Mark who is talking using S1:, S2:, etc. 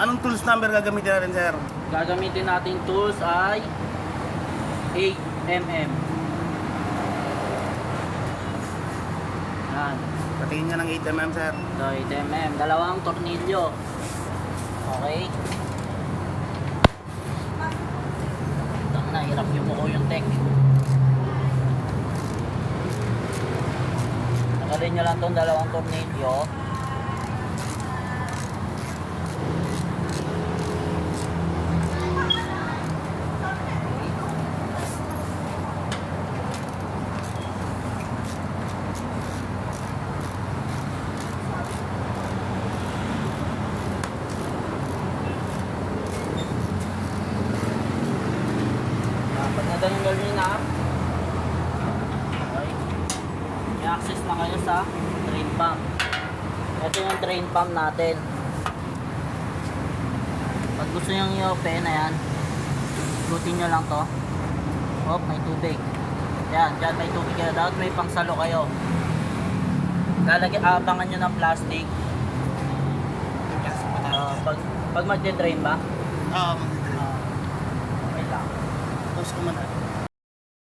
S1: Anong tools number gagamitin natin, sir?
S2: Gagamitin natin tools ay 8mm. Yan.
S1: Patingin nga ng 8mm, sir.
S2: So, 8mm. Dalawang tornilyo. Okay. Tang na, hirap yung buko yung tek. Nakalin nyo lang tong dalawang tornilyo. Ah, Pag na okay. I-access na kayo sa drain pump. Ito yung drain pump natin. Pag gusto nyo i-open, ayan, ikutin nyo lang to. Hop, may tubig. Yan, dyan may tubig kayo. Dapat may pangsalo kayo. Lalagyan, abangan nyo ng plastic. Ah, pag, pag magde-drain ba?
S1: Um, 什么态